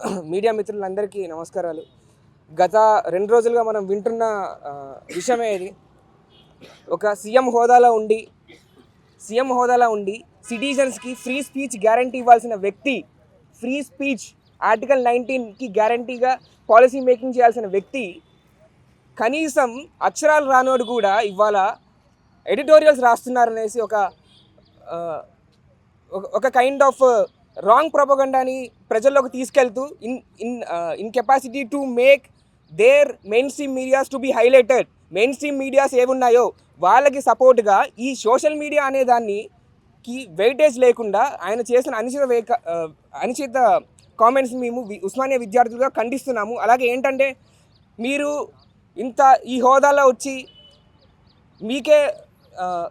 Media మిత్రులందరికీ నమస్కారాలు. గత రెండు రోజులుగా మనం వింటున్న విషయమే ఇది. ఒక సీఎం హోదాలో ఉండి సీఎం హోదాలో ఉండి సిటిజన్స్కి ఫ్రీ స్పీచ్ గ్యారంటీ ఇవ్వాల్సిన వ్యక్తి ఫ్రీ స్పీచ్ ఆర్టికల్ నైన్టీన్కి గ్యారంటీగా పాలసీ మేకింగ్ చేయాల్సిన వ్యక్తి కనీసం అక్షరాలు రానోడు కూడా ఇవాళ ఎడిటోరియల్స్ రాస్తున్నారనేసి ఒక ఒక- ఒక కైండ్ ఆఫ్ రాంగ్ ప్రొపగండాని ప్రజల్లోకి తీసుకెళ్తూ in in in capacity to make their mainstream medias to be highlighted mainstream medias ఏమున్నాయో? వాళ్ళకి సపోర్ట్గా ఈ సోషల్ మీడియా అనే దాన్ని కి వెయిటేజ్ లేకుండా ఆయన చేసిన అనుచిత వేక uh, అనుచిత కామెంట్స్ మేము ఉస్మానియా విద్యార్థులుగా ఖండిస్తున్నాము. అలాగే ఏంటంటే మీరు ఇంత ఈ హోదాలో వచ్చి మీకే uh,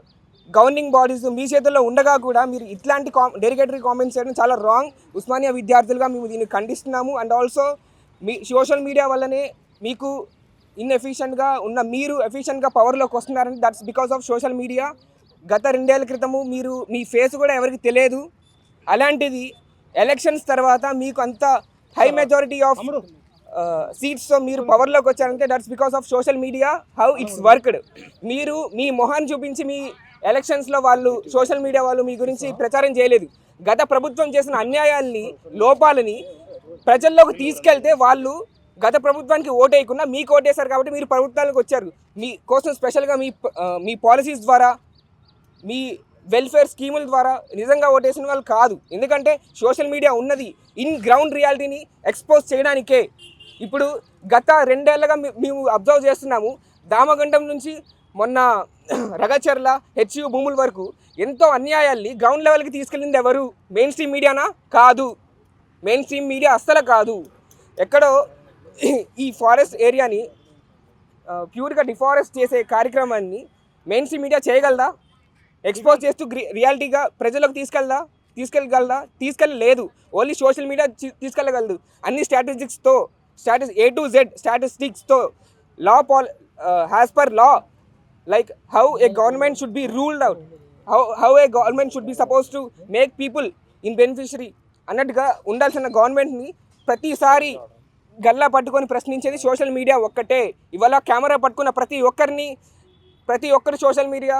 గవర్నింగ్ బాడీస్ మీ చేతుల్లో ఉండగా కూడా మీరు ఇట్లాంటి కా డెరిగేటరీ కామెంట్స్ చేయడం చాలా రాంగ్ ఉస్మానియా విద్యార్థులుగా మేము దీన్ని ఖండిస్తున్నాము. అండ్ ఆల్సో మీ సోషల్ మీడియా వల్లనే మీకు ఇన్ఎఫిషియెంట్గా ఉన్న మీరు ఎఫిషియెంట్గా పవర్లోకి వస్తున్నారని that's because of social media గత రెండేళ్ళ క్రితము మీరు మీ ఫేస్ కూడా ఎవరికి తెలియదు. అలాంటిది ఎలక్షన్స్ తర్వాత మీకు అంత హై మెజారిటీ ఆఫ్ సీట్స్తో మీరు పవర్లోకి వచ్చారంటే that's because of social media how it's worked మీరు మీ మొహాన్ని చూపించి మీ ఎలక్షన్స్లో వాళ్ళు సోషల్ మీడియా వాళ్ళు మీ గురించి ప్రచారం చేయలేదు. గత ప్రభుత్వం చేసిన అన్యాయాల్ని లోపాలని ప్రజల్లోకి తీసుకెళ్తే వాళ్ళు గత ప్రభుత్వానికి ఓటేయకుండా మీకు ఓటేశారు కాబట్టి మీరు ప్రభుత్వానికి వచ్చారు. మీ కోసం స్పెషల్గా మీ మీ పాలసీస్ ద్వారా మీ వెల్ఫేర్ స్కీముల ద్వారా నిజంగా ఓటేసిన వాళ్ళు కాదు. ఎందుకంటే సోషల్ మీడియా ఉన్నది ఇన్ గ్రౌండ్ రియాలిటీని ఎక్స్పోజ్ చేయడానికే. ఇప్పుడు గత రెండేళ్ళుగా మేము అబ్జర్వ్ చేస్తున్నాము. దామగండం నుంచి మొన్న రగచర్ల హెచ్యు భూముల వరకు ఎంతో అన్యాయాల్ని గ్రౌండ్ లెవెల్కి తీసుకెళ్ళింది ఎవరు? మెయిన్ స్ట్రీమ్ మీడియానా కాదు. మెయిన్ స్ట్రీమ్ మీడియా అస్సలు కాదు. ఎక్కడో ఈ ఫారెస్ట్ ఏరియాని ప్యూర్గా డిఫారెస్ట్ చేసే కార్యక్రమాన్ని మెయిన్ స్ట్రీమ్ మీడియా చేయగలదా? ఎక్స్పోజ్ చేస్తూ రియాలిటీగా ప్రజలకు తీసుకెళ్దా? తీసుకెళ్ళగలదా? తీసుకెళ్ళలేదు. ఓన్లీ సోషల్ మీడియా తీసుకెళ్ళగలదు. అన్ని స్టాటిస్టిక్స్తో స్టాటిస్ A to Z స్టాటిస్టిక్స్తో law Paul has per law like how a government should be ruled out how how a government should be suppose to make people in beneficiary అన్నట్టుగా ఉండాల్సిన గవర్నమెంట్ని ప్రతిసారి గల్లా పట్టుకొని ప్రశ్నించేది social media ఒక్కటే. ఇవాళ కెమెరా పట్టుకున్న ప్రతి ఒక్కరిని ప్రతి ఒక్కరు సోషల్ మీడియా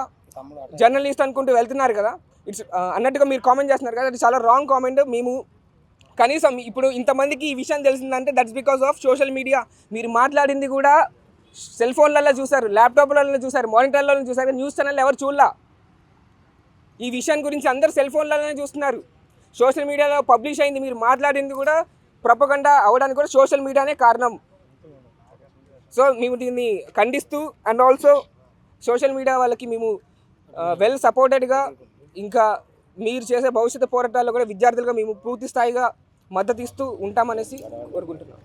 జర్నలిస్ట్ అనుకుంటూ వెళ్తున్నారు కదా. ఇట్స్ అన్నట్టుగా మీరు కామెంట్ చేస్తున్నారు కదా. అది చాలా రాంగ్ కామెంట్ మేము కనీసం ఇప్పుడు ఇంతమందికి ఈ విషయం తెలిసిందంటే that's because of social media మీరు మాట్లాడింది కూడా సెల్ ఫోన్లలో చూశారు ల్యాప్టాప్లలో చూశారు మానిటర్లలో చూశారు న్యూస్ ఛానల్ ఎవరు చూడలా? ఈ విషయం గురించి అందరు సెల్ ఫోన్లలోనే చూస్తున్నారు. సోషల్ మీడియాలో పబ్లిష్ అయింది మీరు మాట్లాడింది కూడా ప్రపగండా అవ్వడానికి కూడా సోషల్ మీడియానే కారణం. సో మేము దీన్ని ఖండిస్తూ అండ్ ఆల్సో సోషల్ మీడియా వాళ్ళకి మేము వెల్ సపోర్టెడ్గా ఇంకా మీరు చేసే భవిష్యత్తు పోరాటాల్లో కూడా విద్యార్థులుగా మేము పూర్తి స్థాయిగా మద్దతు ఇస్తూ ఉంటామనేసి కోరుకుంటున్నాం.